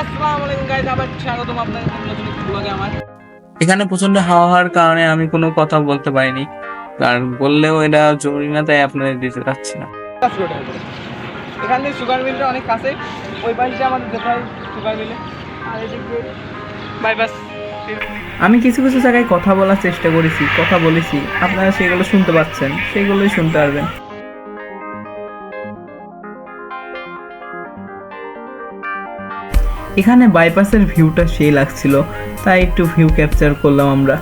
আসসালামু আলাইকুম গাইস আবার স্বাগতম আপনাদের নতুন ব্লগে আমার। এখানে প্রচণ্ড হাওয়া হওয়ার কারণে আমি কোনো কথা বলতে পারিনি। কারণ বললেও এটা জরুরি না তাই আপনাদের দিতে পারছি না। বাস রোডের উপরে এখান থেকে সুগার মিলটা অনেক কাছে। ওই পাশে আমাদের যেতে হয় সুগার মিলে আর এদিক বাইপাস আমি কিছু কিছু জায়গায় কথা বলার চেষ্টা করেছি কথা বলেছি। আপনারা সেগুলো শুনতে পাচ্ছেন সেগুলোই শুনতে পারবেন। এখানে বাইপাসের ভিউটা সেই লাগছিল, তাই একটু ভিউ ক্যাপচার করলাম আমরা।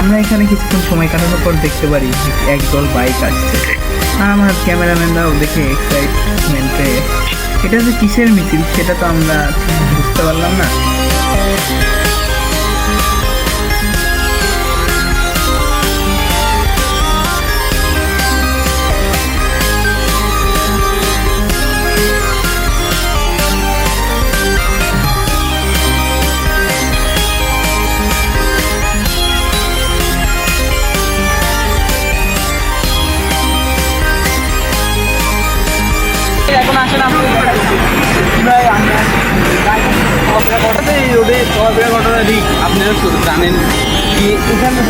আমরা এখানে কিছুক্ষণ সময় কাটানোর পর দেখতে পারি একদল বাইক আসছে। আর আমার ক্যামেরাম্যানরাও দেখে এক্সাইটমেন্টে এটা যে কিসের মিছিল, সেটা তো আমরা বুঝতে পারলাম না। আপনি এই রোডে আপনারা জানেন যে এখানে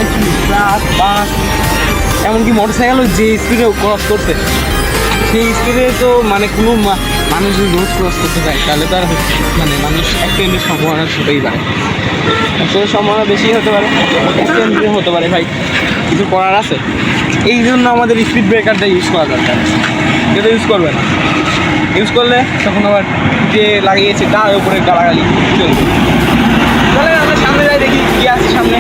এমনকি মোটর সাইকেলও যে স্পিডে ক্রস করতে সেই স্পিডে তো মানে কোনো মানুষ যদি রোড ক্রস করতে চায় তাহলে তো আর মানে মানুষ অ্যাক্সিডেন্টের সম্ভাবনা ছোটোই পারে। অ্যাক্সিডেন্টের সম্ভাবনা বেশি হতে পারে অ্যাক্সিডেন্ট হতে পারে ভাই। কিছু করার আছে? এই জন্য আমাদের স্পিড ব্রেকারটা ইউজ করা দরকার যেটা ইউজ করবে না ইউজ করলে তখন আবার যে লাগিয়েছে তার উপরে গালাগালি চলবে। তাহলে আমরা সামনে যাই, দেখি কি আছে সামনে।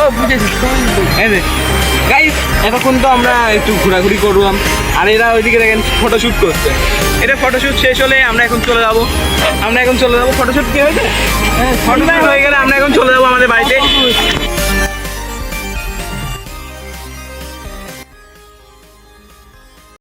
ও বুঝেছি। এই যে গাইস এতক্ষণ তো আমরা একটু ঘোরাঘুরি করলাম। আর এরা ওইদিকে দেখেন ফটোশ্যুট করছে। এটা ফটোশ্যুট শেষ হলে আমরা এখন চলে যাব। আমরা এখন চলে যাব। ফটোশ্যুট কি হয়েছে? ফটোশ্যুট হয়ে গেলে আমরা এখন চলে যাব আমাদের বাড়িতে।